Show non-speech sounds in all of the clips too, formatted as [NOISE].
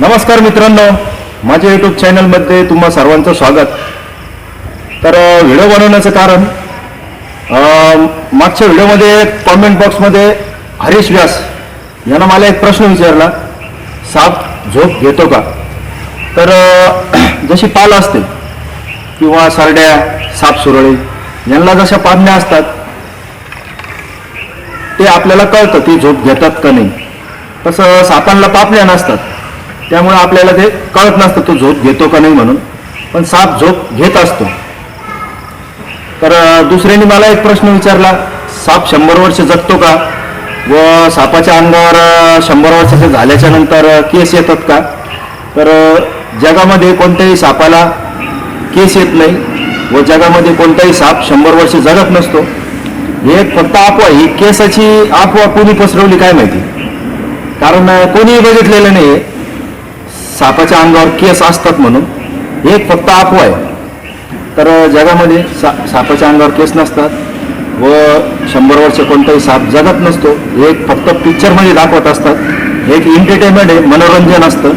नमस्कार मित्रांनो माझ्या यूट्यूब चॅनलमध्ये तुम्हा सर्वांचं स्वागत. तर व्हिडिओ बनवण्याचं कारण मागच्या व्हिडिओमध्ये कॉमेंट बॉक्समध्ये हरीश व्यास यानं मला एक प्रश्न विचारला साप झोप घेतो का? तर [CLEARS THROAT] जशी पाल असते किंवा सरड्या साप सुरळी यांना जशा पादण्या असतात ते आपल्याला कळतं की झोप घेतात का नाही. तसं सापांना पापण्या नसतात. त्यामुळे आपल्याला ते कळत नसतं तो झोप घेतो का नाही म्हणून. पण साप झोप घेत असतो. तर दुसऱ्याने मला एक प्रश्न विचारला साप शंभर वर्ष जगतो का? व सापाच्या अंगावर शंभर वर्षाचे झाल्याच्यानंतर केस येतात का? तर जगामध्ये कोणत्याही सापाला केस येत नाही व जगामध्ये कोणताही साप शंभर वर्ष जगत नसतो. हे फक्त अफवा ही केसाची अफवा कोणी पसरवली काय माहिती? कारण कोणीही बघितलेलं नाही सापाच्या अंगावर केस असतात म्हणून हे एक फक्त अफवा आहे तर जगामध्ये सा सापाच्या अंगावर केस नसतात व शंभर वर्ष कोणताही साप जगत नसतो. हे एक फक्त पिक्चरमध्ये दाखवत असतात. हे एक एंटरटेनमेंट आहे मनोरंजन असतं.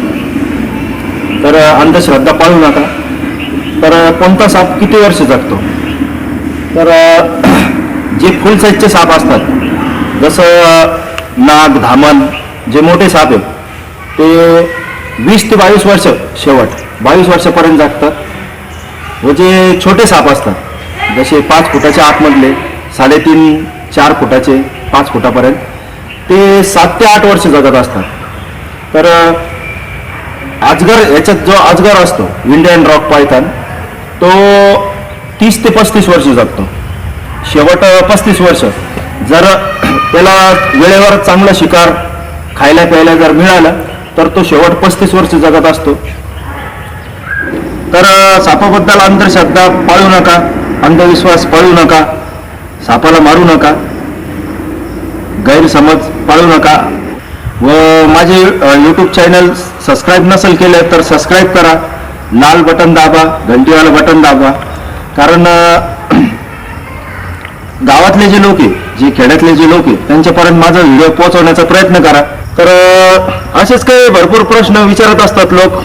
तर अंधश्रद्धा पाळू नका. तर कोणता साप किती वर्ष जगतो? तर जे फुल साईजचे साप असतात जसं नाग धामण जे मोठे साप आहेत ते वीस ते बावीस वर्ष शेवट. बावीस वर्षापर्यंत जगतात व जे छोटे साप असतात जसे पाच फुटाच्या आतमधले साडेतीन चार फुटाचे पाच फुटापर्यंत ते सात ते आठ वर्ष जगत असतात. तर अजगर याच्यात जो अजगर असतो इंडियन रॉक पायथन तो तीस ते पस्तीस वर्ष जगतो. शेवट पस्तीस वर्ष. जर त्याला वेळेवर चांगलं शिकार खायला प्यायला जर मिळालं तर तो शेवट पस्तीस वर्ष जगत असतो. तर सापाबद्दल अंधश्रद्धा पाळू नका अंधविश्वास पाळू नका सापाला मारू नका गैरसमज पाळू नका. व माझे यूट्यूब चॅनल सबस्क्राईब नसेल केले तर सबस्क्राईब करा. लाल बटन दाबा घंटीवाला बटन दाबा. कारण [CLEARS THROAT] गावातले जे लोक आहे जे खेड्यातले जे लोक आहे त्यांच्यापर्यंत माझा व्हिडिओ पोहोचवण्याचा प्रयत्न करा. तर असेच काही भरपूर प्रश्न विचारत असतात लोक.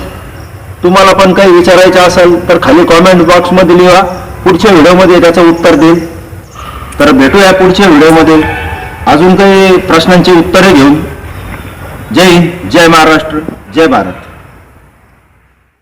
तुम्हाला पण काही विचारायचं असेल तर खाली कॉमेंट बॉक्समध्ये लिहा. पुढच्या व्हिडिओमध्ये त्याचं उत्तर देईल. तर भेटूया पुढच्या व्हिडिओमध्ये. अजून काही प्रश्नांची उत्तरे घेऊन. जय हिंद जय महाराष्ट्र जय भारत.